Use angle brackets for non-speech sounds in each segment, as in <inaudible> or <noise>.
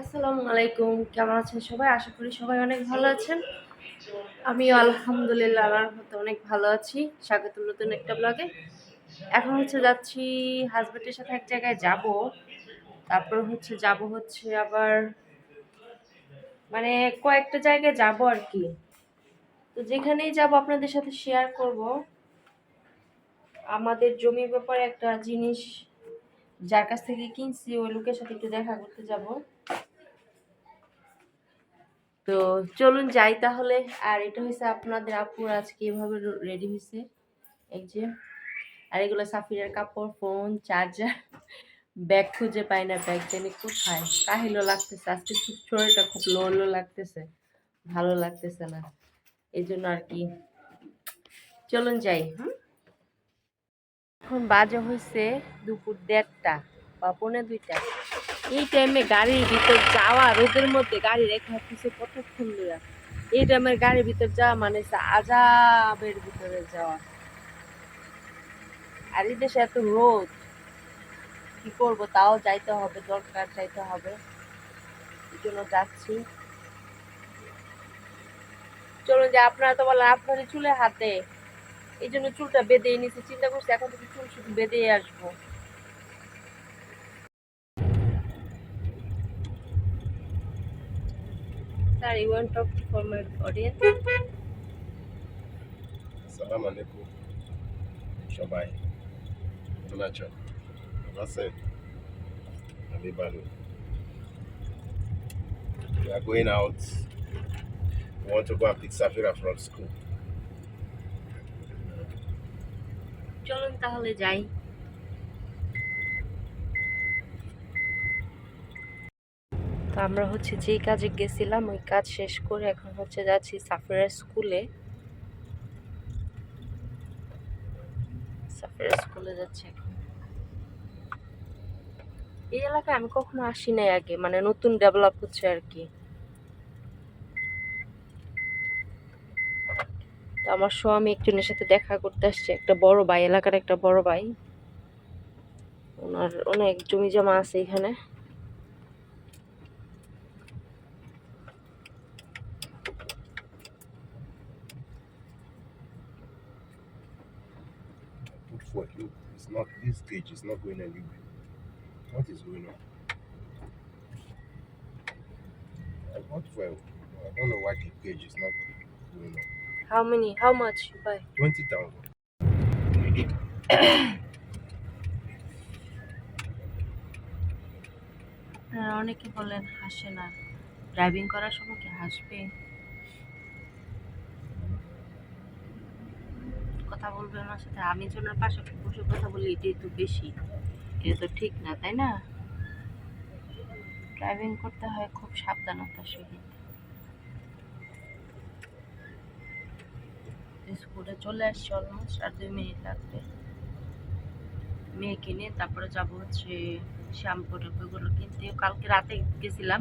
আসসালামু আলাইকুম। কেমন আছেন সবাই? আশা করি সবাই অনেক ভালো আছেন। আমিও আলহামদুলিল্লাহ অনেক ভালো আছি। স্বাগত নতুন একটা ব্লগে এখন হচ্ছে যাচ্ছি হাজবেন্ডের সাথে এক জায়গায় যাব। তারপর হচ্ছে যাব হচ্ছে আবার মানে কয়েকটা জায়গায় যাব আর কি। তো যেখানেই যাব আপনাদের সাথে শেয়ার করব। আমাদের জমির ব্যাপারে একটা জিনিস যার কাছ থেকে কিনছি, ওই লোকের সাথে একটু দেখা করতে যাব। তো চলুন যাই তাহলে। আর এটা হয়েছে আপনাদের আপুর আজকে এভাবে রেডি হয়েছে এই যে, আর এগুলো সাফিরের কাপড়, ফোন চার্জার ব্যাগ খুঁজে পাই না ব্যাগ জানি কোথায়? কাহিলো লাগতেছে, আজকে খুব শরীরটা খুব লো লো লাগতেছে, ভালো লাগতেছে না। এই জন্য আর কি। চলুন যাই, হুম? এখন বাজে হয়েছে দুপুর দেড়টা বা পৌনে দুইটা। এই টাইমে গাড়ির ভিতর যাওয়া রোদের মধ্যে গাড়ি রেখে হচ্ছে কতক্ষণ ধরে এই টাইমের গাড়ির ভিতর যাওয়া মানে আজাবের ভিতরে যাওয়া। আর এই দেশে এত রোদ, কি করব? তাও যাইতে হবে, দরকার যাইতে হবে। এই জন্য যাচ্ছি। চলুন যে আপনারা তো বলেন আপনারই চুলে হাতে। এই জন্য চুলটা বেঁধে নিয়েছি চিন্তা করছি এখন থেকে চুল শুধু বেঁধে আসব। Sir, you want to talk for my audience? Salamu alaikum. Shabai. Tunacho. Nase. Alibalo. We are going out. We want to go and pick Safira from school. চলুন তাহলে যাই আমরা হচ্ছে যেই কাজে গেছিলাম, ওই কাজ শেষ করে এখন হচ্ছে যাচ্ছি সাফিরার স্কুলে। সাফিরার স্কুলে যাচ্ছি এই এলাকায় আমি কখনো আসি নাই আগে মানে নতুন ডেভেলপ হচ্ছে আর কি। তো আমার স্বামী একজনের সাথে দেখা করতে আসছে, একটা বড় ভাই, এলাকার একটা বড় ভাই। ওনার অনেক জমি জমা আছে এখানে। not this stage is not going anywhere. What is going on? I bought fuel. I don't know why the page is not going on. How many? How much you buy? Twenty thousand. আপনারা অনেকে বলেন হাসে না driving করার সময় কি হাসবে কথা বলবে ওনার সাথে। আমি যে ওনার পাশে বসে কথা বলি, এটাই তো বেশি। এটা তো ঠিক না, তাই না? ড্রাইভিং করতে হয় খুব সাবধানতার সহিত। স্কুলে চলে আসছি অলমোস্ট আর দুই মিনিট লাগবে। মেয়েকে নিয়ে তারপরে যাব হচ্ছে শ্যাম্পু ট্যাম্পুগুলো কিনতে। কালকে রাতে গেছিলাম,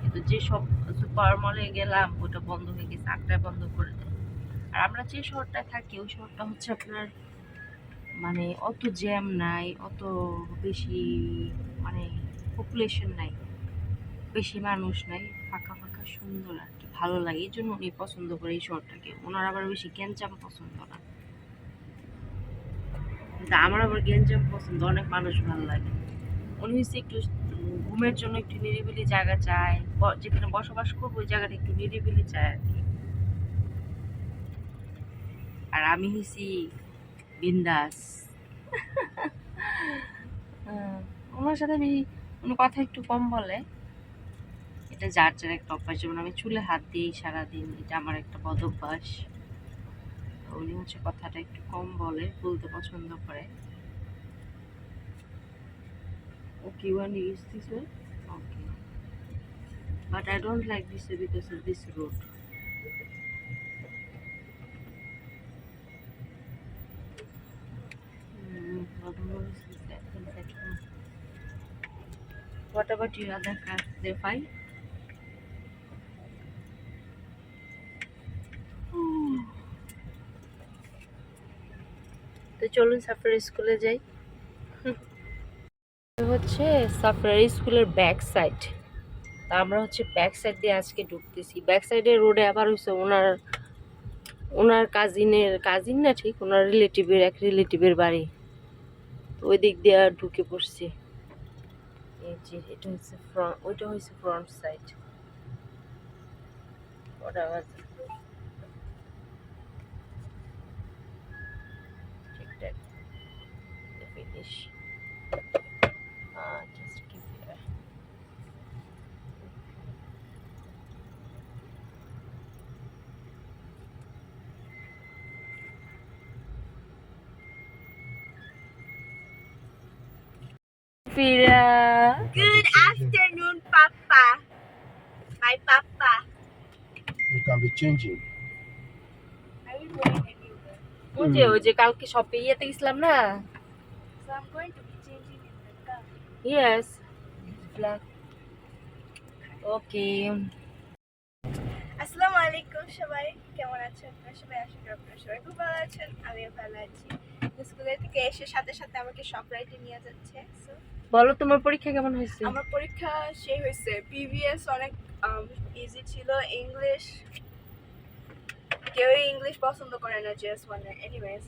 কিন্তু যে সব সুপার মলে গেলাম, ওটা বন্ধ হয়ে গেছে, আটটায় বন্ধ করে আর আমরা যে শহরটায় থাকি, ওই শহরটা হচ্ছে আপনার মানে অত জ্যাম নাই, অত বেশি মানে পপুলেশন নাই, বেশি মানুষ নাই, ফাঁকা ফাঁকা সুন্দর আর কি, ভালো লাগে। এই জন্য উনি পছন্দ করে এই শহরটাকে। ওনার আবার বেশি গ্যাঞ্জাম পছন্দ না। কিন্তু আমার আবার গ্যাঞ্জাম পছন্দ, অনেক মানুষ ভালো লাগে। উনি হচ্ছে একটু ঘুমের জন্য একটু নিরিবিলি জায়গা চায় যেখানে বসবাস করব, ওই জায়গাটা একটু নিরিবিলি চায় আর কি। আর আমি হয়েছি বিন্দাস হ্যাঁ, ওনার সাথে আমি উনি কথা একটু কম বলে এটা যার যার একটা অভ্যাস যেমন আমি চুলে হাত দিই সারাদিন এটা আমার একটা বদ অভ্যাস উনি হচ্ছে কথাটা একটু কম বলে বলতে পছন্দ করে Okay, want to use this way? Okay. But I don't like this because of this road. What about your other car? They're fine? তো চলুন সাফারি স্কুলে যাই। হচ্ছে সাফারি স্কুলের ব্যাক সাইড। তা আমরা হচ্ছে ব্যাক সাইড দিয়ে আজকে ঢুকতেছি। ব্যাক সাইডে রোডে আবার হচ্ছে ওনার ওনার কাজিনের কাজিন না ঠিক? ওনার রিলেটিভের এক রিলেটিভের বাড়ি। তো ওই দিক দিয়ে ঢুকে পড়ছি। এই যে এটা হচ্ছে ফ্রন্ট ওইটা হচ্ছে ফ্রন্ট সাইড ওটা বাজে ঠিকঠাক finish Fira. Good afternoon, Papa. My Papa. You can be changing. Are we going anywhere? ওই যে ওই যে কালকে শপে ইয়েতে গেছিলাম না So I'm going to be changing in the car. Yes black okay আসসালামু আলাইকুম সবাই কেমন আছেন আপনারা সবাই আশা করি আপনারা সবাই খুব ভালো আছেন আমিও ভালো আছি স্কুলের থেকে এসে সাথে সাথে আমাকে শপ রাইটে নিয়ে যাচ্ছে So, বলো তোমার পরীক্ষা কেমন হয়েছে? আমার পরীক্ষা সেই হয়েছে। পিভিএস অনেক ইজি ছিল। ইংলিশ কেউই ইংলিশ পছন্দ করে না জিএস ওয়ানে এনিওয়েজ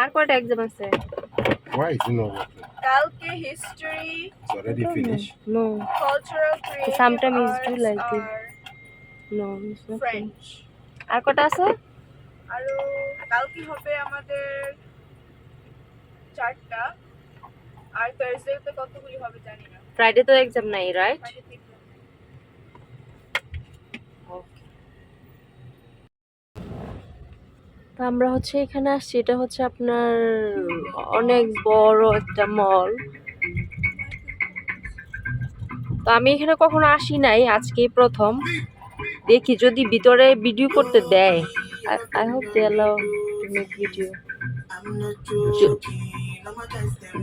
আর কয়টা এক্সাম আছে? Why is it not working? It's already finished. Sometimes it's like it. আর কটা আছে? আরও কালকে হবে আমাদের চারটা। আর থার্সডেতে কতগুলি হবে জানি না। ফ্রাইডে তো এক্সাম নাই রাইট তে। তো আমরা হচ্ছে এখানে আসছি এটা হচ্ছে আপনার অনেক বড় একটা মল তো আমি এখানে কখনো আসি নাই আজকেই প্রথম। দেখি যদি ভিতরে ভিডিও করতে দেয়। I hope they allow to make video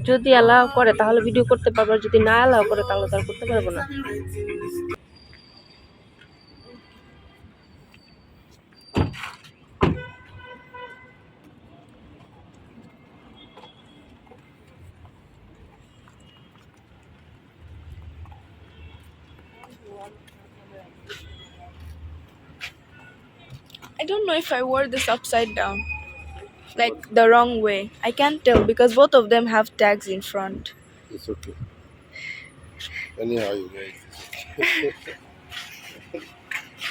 যদি অ্যালাউ করে তাহলে ভিডিও করতে পারব যদি না অ্যালাউ করে তাহলে তো আর করতে পারব না। if I wore this upside down. Like the wrong way. I can't tell because both of them have tags in front. It's okay. Anyhow, you guys. <laughs>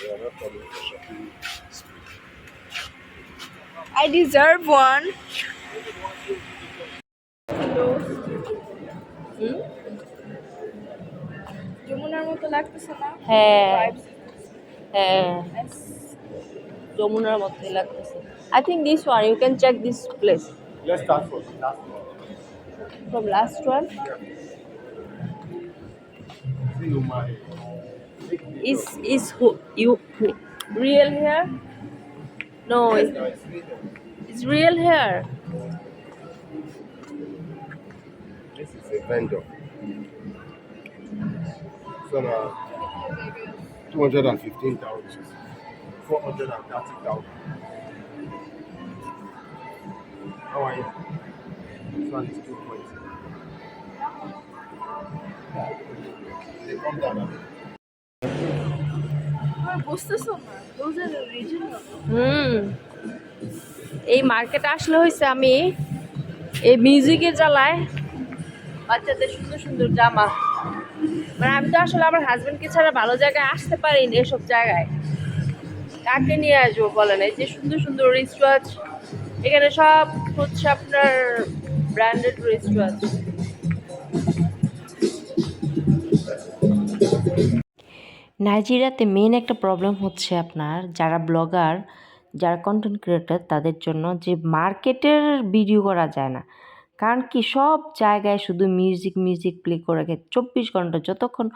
we are not coming for shopping. I deserve one. হুম? যমুনার মতো লাগতেছে না হ্যাঁ Vibes. হ্যাঁ যমুনার মধ্যে লাগতেছে I think this one you can check this place Let's start from last one. From last one See you, my. is is who you who, real hair no it's, it's real hair This is a vendor. So now, 215,000. 430,000. How are you? This one is 220. They come down এই মার্কেটে আসলে হয়েছে আমি এই মিউজিকের জ্বালায় বাচ্চাদের সুন্দর সুন্দর জামা মানে আমি তো আসলে আমার হাজবেন্ডকে ছাড়া ভালো জায়গায় আসতে পারিনি এসব জায়গায় কাকে নিয়ে আসব বলেন, এই যে সুন্দর সুন্দর রিস্ট ওয়াচ এখানে সব হচ্ছে আপনার ব্র্যান্ডেড রিস্ট ওয়াচ নাইজেরিয়াতে মেন একটা প্রবলেম হচ্ছে আপনার, যারা ব্লগার যারা কন্টেন্ট ক্রিয়েটার তাদের জন্য যে মার্কেটের ভিডিও করা যায় না। কারণ কি, সব জায়গায় শুধু মিউজিক মিউজিক প্লে করে রাখে। চব্বিশ ঘণ্টা যতক্ষণ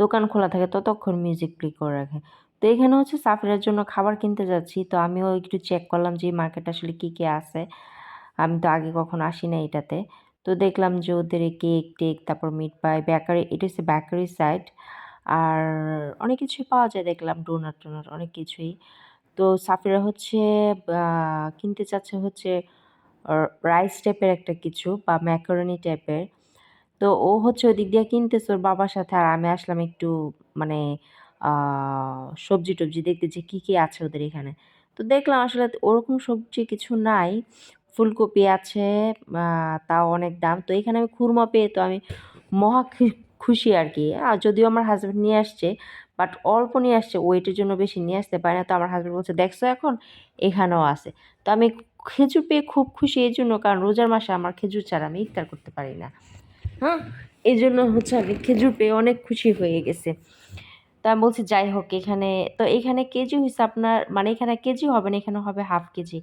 দোকান খোলা থাকে, ততক্ষণ মিউজিক প্লে করে রাখে। তো এখানে হচ্ছে সাফিরের জন্য খাবার কিনতে যাচ্ছি। তো আমিও একটু চেক করলাম যে মার্কেট আসলে কী কী আছে। আমি তো আগে কখনো আসি না এটাতে। তো দেখলাম যে ওদের কেক টেক, তারপর মিট পাই বেকারি এটা হচ্ছে বেকারি সাইড আর অনেক কিছুই পাওয়া যায় দেখলাম ডোনাট টোনাট, অনেক কিছুই। তো সাফিরা হচ্ছে কিনতে চাচ্ছে হচ্ছে রাইস টাইপের একটা কিছু বা ম্যাকারনি টাইপের তো ও হচ্ছে ওদিক দিয়ে কিনতেছে ওর বাবার সাথে আর আমি আসলাম একটু মানে সবজি টবজি দেখতে যে কী কী আছে ওদের এখানে। তো দেখলাম আসলে ওরকম সবজি কিছু নাই। ফুলকপি আছে তাও অনেক দাম। তো এখানে আমি খুরমা পেয়ে তো আমি মহা খুশি আর কি আর যদিও আমার হাজব্যান্ড নিয়ে আসছে বাট অল্প নিয়ে আসছে ওয়েটের জন্য বেশি নিয়ে আসতে পারে না। তো আমার হাজব্যান্ড বলছে, দেখছ এখন? এখানেও আছে। তো আমি খেজুর পেয়ে খুব খুশি এই জন্য কারণ রোজার মাসে আমার খেজুর ছাড়া আমি ইফতার করতে পারি না। হ্যাঁ? এই জন্য হচ্ছে আমি খেজুর পেয়ে অনেক খুশি হয়ে গেছে। তা আমি বলছি যাই হোক, এখানে, তো এখানে কেজি হয়েছে আপনার মানে এখানে কেজি হবে না, এখানে হবে হাফ কেজি।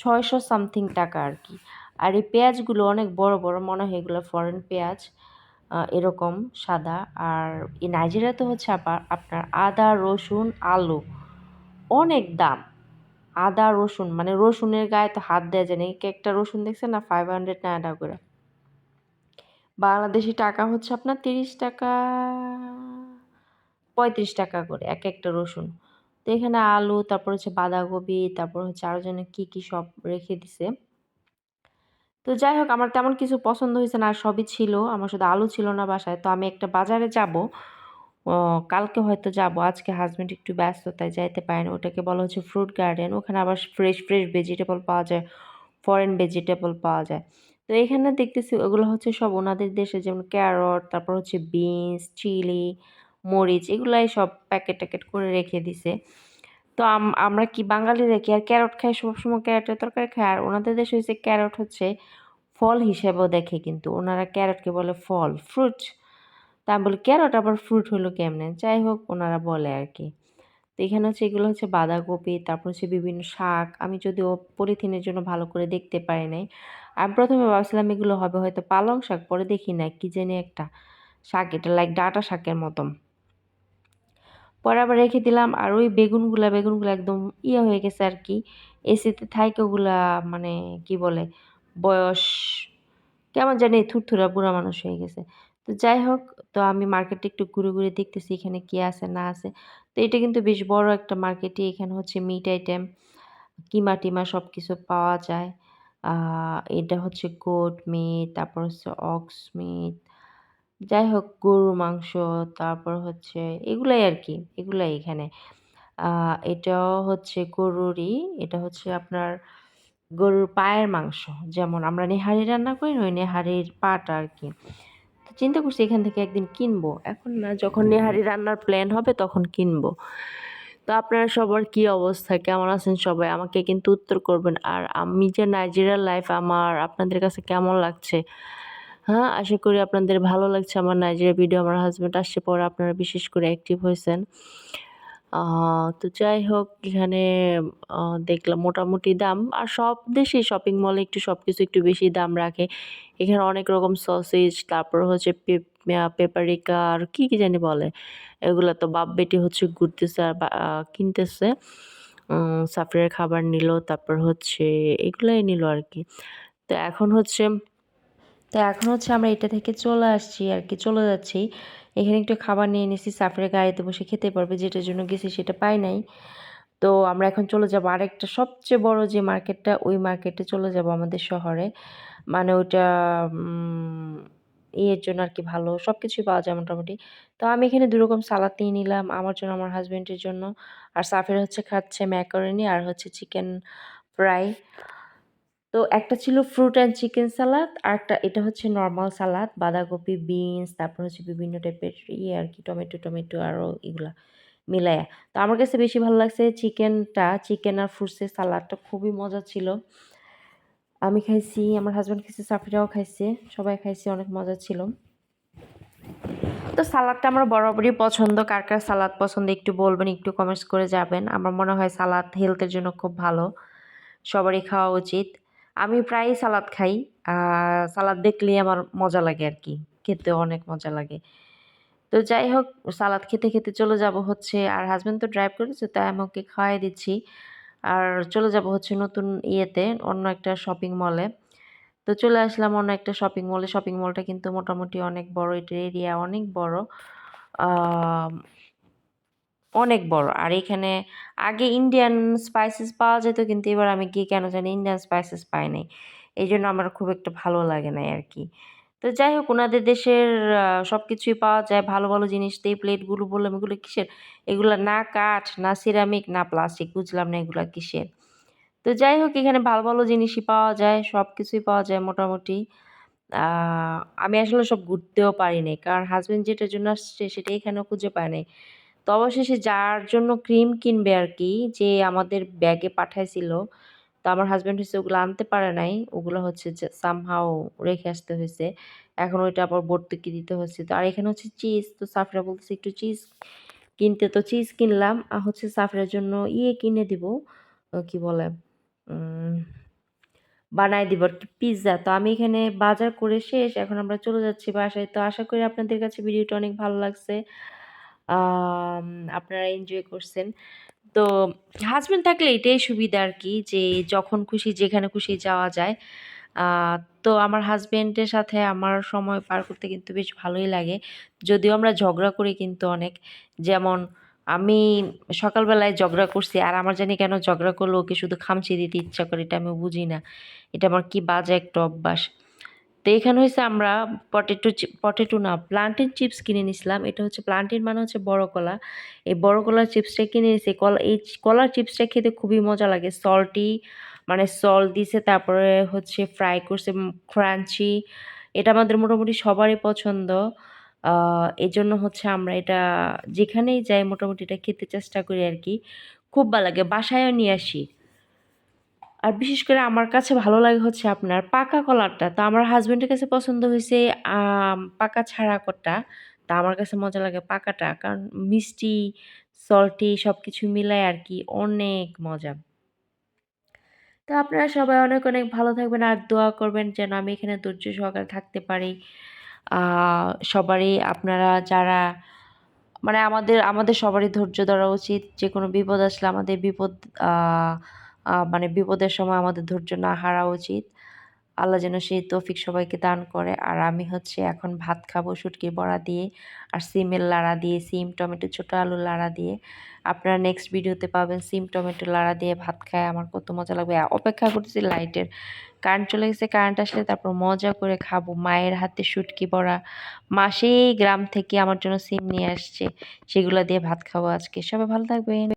ছয়শো সামথিং টাকা আর কি। আর এই পেঁয়াজগুলো অনেক বড় বড় মনে হয় এগুলো ফরেন পেঁয়াজ এরকম সাদা। আর এই নাইজেরিয়া তো হচ্ছে আবার আপনার আদা, রসুন, আলু, অনেক দাম। আদা, রসুন মানে রসুনের গায়ে তো হাত দেওয়া যায় না। একটা রসুন দেখছেন না ফাইভ হান্ড্রেড টাকা করে। বাংলাদেশি টাকা হচ্ছে আপনার তিরিশ টাকা পঁয়ত্রিশ টাকা করে, এক একটা রসুন। তো এখানে আলু, তারপর হচ্ছে বাঁধাকপি, তারপর হচ্ছে আরও যেন কী কী সব রেখে দিছে। তো যাই হোক, আমার তেমন কিছু পছন্দ হয়েছে না, আর সবই ছিল। আমার শুধু আলু ছিল না বাসায়। তো আমি একটা বাজারে যাব। কালকে হয়তো যাব। আজকে হাজব্যান্ড একটু ব্যস্ত তাই যাইতে পারেন। ওটাকে বলা হচ্ছে ফ্রুট গার্ডেন ওখানে আবার ফ্রেশ ফ্রেশ ভেজিটেবল পাওয়া যায়। ফরেন ভেজিটেবল পাওয়া যায়। তো এখানে দেখতেছি ওগুলো হচ্ছে সব ওনাদের দেশে, যেমন ক্যারট তারপর হচ্ছে বিনস চিলি মরিচ এগুলাই সব প্যাকেট ট্যাকেট করে রেখে দিছে। তো আম- আমরা কি বাঙালিরা কি আর ক্যারট খাই? সবসময় ক্যারটের তরকারি খাই। আর ওনাদের দেশে হচ্ছে ক্যারট হচ্ছে ফল হিসেবেও দেখে কিন্তু। ওনারা ক্যারটকে বলে ফল ফ্রুট তা আমি বলি ক্যারট আবার ফ্রুট হলো কেমনে? যাই হোক, ওনারা বলে আর কি। তো এখানে হচ্ছে, এগুলো হচ্ছে বাঁধাকপি, তারপর হচ্ছে বিভিন্ন শাক। আমি যদিও পলিথিনের জন্য ভালো করে দেখতে পারি নাই। আমি প্রথমে ভাবছিলাম এগুলো হবে হয়তো পালং শাক, পরে দেখি না, কি জানি একটা শাক। এটা লাইক ডাঁটা শাকের মতন। পরে আবার রেখে দিলাম আর ওই বেগুনগুলা, বেগুনগুলো একদম ইয়ে হয়ে গেছে আর কি। এসিতে থাইকে ওগুলা মানে কি বলে, বয়স কেমন জানি থুরথুরা বুড়া মানুষ হয়ে গেছে। তো যাই হোক, তো আমি মার্কেটে একটু ঘুরে ঘুরে দেখতেছি এখানে কি আছে না আছে। তো এটা কিন্তু বেশ বড় একটা মার্কেটই এখানে হচ্ছে মিট আইটেম কিমা টিমা সব কিছু পাওয়া যায়। এটা হচ্ছে গোট মিট তারপর হচ্ছে অক্স মিট যাই হোক গরুর মাংস তারপর হচ্ছে এগুলাই আর কি এগুলাই এখানে। এটা হচ্ছে গরুরই এটা হচ্ছে আপনার গরুর পায়ের মাংস যেমন আমরা নেহারি রান্না করি ওই নেহারির পাটা আর কি তো চিন্তা করছি এখান থেকে একদিন কিনবো। এখন না যখন নেহারি রান্নার প্ল্যান হবে তখন কিনবো। তো আপনারা সবার কি অবস্থা? কেমন আছেন সবাই? আমাকে কিন্তু উত্তর করবেন। আর আমি যে নাইজেরিয়ার লাইফ আমার আপনাদের কাছে কেমন লাগছে? হ্যাঁ আশা করি আপনাদের ভালো লাগছে আমার নাইজেরিয়া ভিডিও আমার হাজব্যান্ড আসছে পরে আপনারা বিশেষ করে অ্যাক্টিভ হয়েছেন। তো যাই হোক, এখানে দেখলাম মোটামুটি দাম, আর সব দেশেই শপিং মলে একটু সব কিছু একটু বেশি দাম রাখে। এখানে অনেক রকম সসেজ তারপর হচ্ছে পেপারিকা আর কী কী জানি বলে? এগুলো তো বাপ বেটি হচ্ছে ঘুরতেছে আর কিনতেছে। সাফরের খাবার নিল, তারপর হচ্ছে এগুলাই নিল আর কি। তো এখন হচ্ছে তো এখন হচ্ছে আমরা এটা থেকে চলে আসছি আর কি চলে যাচ্ছি। এখানে একটু খাবার নিয়ে নিয়েছি সাফরের গাড়িতে বসে খেতে পারবে, যেটার জন্য গেছি সেটা পাই নাই। তো আমরা এখন চলে যাব আরেকটা সবচেয়ে বড় যে মার্কেটটা, ওই মার্কেটে চলে যাব আমাদের শহরে। মানে ওইটা ইয়ের জন্য আর কি ভালো সব কিছুই পাওয়া যায় মোটামুটি। তো আমি এখানে দুরকম সালাদ নিয়ে নিলাম, আমার জন্য, আমার হাজব্যান্ডের জন্য। আর সাফের হচ্ছে খাচ্ছে ম্যাকারনি আর হচ্ছে চিকেন ফ্রাই তো একটা ছিল ফ্রুট অ্যান্ড চিকেন সালাদ আর একটা, এটা হচ্ছে নর্মাল সালাদ বাঁধাকপি বিনস তারপর হচ্ছে বিভিন্ন টাইপের ইয়ে আর কি টমেটো টমেটো আরও এগুলা মিলায়া তো আমার কাছে বেশি ভালো লাগছে চিকেনটা চিকেন আর ফ্রুটসের সালাদটা খুবই মজা ছিল। আমি খাইছি, আমার হাজব্যান্ড খাইছে, সাফিরাও খাইছে, সবাই খাইছে, অনেক মজা ছিল। তো সালাদটা আমার বরাবরই পছন্দ, কার কার সালাদ পছন্দ একটু বলবেন, একটু কমেন্টস করে যাবেন। আমার মনে হয় সালাদ হেলথের জন্য খুব ভালো, সবারই খাওয়া উচিত। আমি প্রায়ই সালাদ খাই। সালাদ দেখলেই আমার মজা লাগে আর কি খেতে অনেক মজা লাগে। তো যাই হোক, সালাদ খেতে খেতে চলে যাব হচ্ছে, আর হাজব্যান্ড তো ড্রাইভ করেছে, তাই আমি ওকে খাওয়াই দিচ্ছি। আর চলে যাব হচ্ছে নতুন ইয়েতে, অন্য একটা শপিং মলে তো চলে আসলাম অন্য একটা শপিং মলে শপিং মলটা কিন্তু মোটামুটি অনেক বড় এটার এরিয়া অনেক বড়। অনেক বড়। আর এখানে আগে ইন্ডিয়ান স্পাইসেস পাওয়া যেত, কিন্তু এবার আমি কি কেন জানি ইন্ডিয়ান স্পাইসেস পাই নাই। এই জন্য আমার খুব একটা ভালো লাগে না আর কি তো যাই হোক, ওনাদের দেশের সব কিছুই পাওয়া যায়। ভালো ভালো জিনিস দিয়ে প্লেটগুলো বললাম, এগুলো কিসের? এগুলো না কাঠ, না সিরামিক না প্লাস্টিক বুঝলাম না এগুলো কিসের। তো যাই হোক, এখানে ভালো ভালো জিনিসই পাওয়া যায় সব কিছুই পাওয়া যায় মোটামুটি। আমি আসলে সব ঘুরতেও পারিনি কারণ হাজব্যান্ড যেটার জন্য আসছে, সেটা এখানেও খুঁজে পায় নাই। তো অবশেষে যার জন্য ক্রিম কিনবে আর কি যে আমাদের ব্যাগে পাঠাইছিল, তো আমার হাজব্যান্ড হচ্ছে ওগুলো আনতে পারে নাই, ওগুলো হচ্ছে যে সামহাও রেখে আসতে হয়েছে এখন ওইটা আবার ভর্তুকি দিতে হচ্ছে। তো আর এখানে হচ্ছে চিজ তো সাফরা বলতেছে একটু চিজ কিনতে, তো চিজ কিনলাম, আর হচ্ছে সাফরার জন্য ইয়ে কিনে দিব কি বলে বানাই দিব আর কি পিৎজা তো আমি এখানে বাজার করে শেষ, এখন আমরা চলে যাচ্ছি বাসায়। তো আশা করি আপনাদের কাছে ভিডিওটা অনেক ভালো লাগছে। আপনারা এনজয় করছেন। তো হাজব্যান্ড থাকলে এটাই সুবিধা আর কি যে যখন খুশি যেখানে খুশি যাওয়া যায়। তো আমার হাজব্যান্ডের সাথে আমার সময় পার করতে কিন্তু বেশ ভালোই লাগে। যদিও আমরা ঝগড়া করি কিন্তু অনেক। যেমন আমি সকালবেলায় ঝগড়া করছি, আর আমার জানি কেন ঝগড়া করলে ওকে শুধু খামচি দিতে ইচ্ছা করে, এটা আমি বুঝি না। এটা আমার কি বাজে একটা অভ্যাস। তো এখানে হয়েছে আমরা পটেটো পটেটো না প্লান্টেন চিপস কিনে নিছিলাম। এটা হচ্ছে প্লান্টেন মানে হচ্ছে বড় কলা। এই বড় কলার চিপসটা কিনে নিয়েছি। কলা, এই কলার চিপসটা খেতে খুবই মজা লাগে। সল্টি মানে সল্ট দিছে, তারপরে হচ্ছে ফ্রাই করছে ক্রাঞ্চি এটা আমাদের মোটামুটি সবারই পছন্দ। এই জন্য হচ্ছে আমরা এটা যেখানেই যাই মোটামুটি এটা খেতে চেষ্টা করি আর কি। খুব ভালো লাগে। বাসায়ও নিয়ে আসি। আর বিশেষ করে আমার কাছে ভালো লাগে হচ্ছে আপনার পাকা কলারটা। তো আমার হাজব্যান্ডের কাছে পছন্দ হয়েছে পাকা ছাড়া কটা তা আমার কাছে মজা লাগে পাকাটা, কারণ মিষ্টি সল্টি সব কিছু মিলায় আর কি অনেক মজা। তো আপনারা সবাই অনেক অনেক ভালো থাকবেন আর দোয়া করবেন যেন আমি এখানে ধৈর্য সহকারে থাকতে পারি। সবারই আপনারা যারা মানে আমাদের আমাদের সবারই ধৈর্য ধরা উচিত। যে কোনো বিপদ আসলে আমাদের বিপদ মানে বিপদের সময় আমাদের ধৈর্য না হারা উচিত। আল্লাহ যেন সেই তৌফিক সবাইকে দান করে। আর আমি হচ্ছে এখন ভাত খাব শুটকির বড়া দিয়ে, আর সিমের লাড়া দিয়ে, সিম টমেটো, ছোটো আলু লাড়া দিয়ে। আপনারা নেক্সট ভিডিওতে পাবেন সিম টমেটো লাড়া দিয়ে ভাত খায়। আমার কত মজা লাগবে। অপেক্ষা করতেছি লাইটের। কারেন্ট চলে গেছে কারেন্ট আসলে তারপর মজা করে খাব। মায়ের হাতে শুটকি বড়া। মা সেই গ্রাম থেকে আমার জন্য সিম নিয়ে আসছে। সেগুলো দিয়ে ভাত খাব আজকে। সবাই ভালো থাকবেন।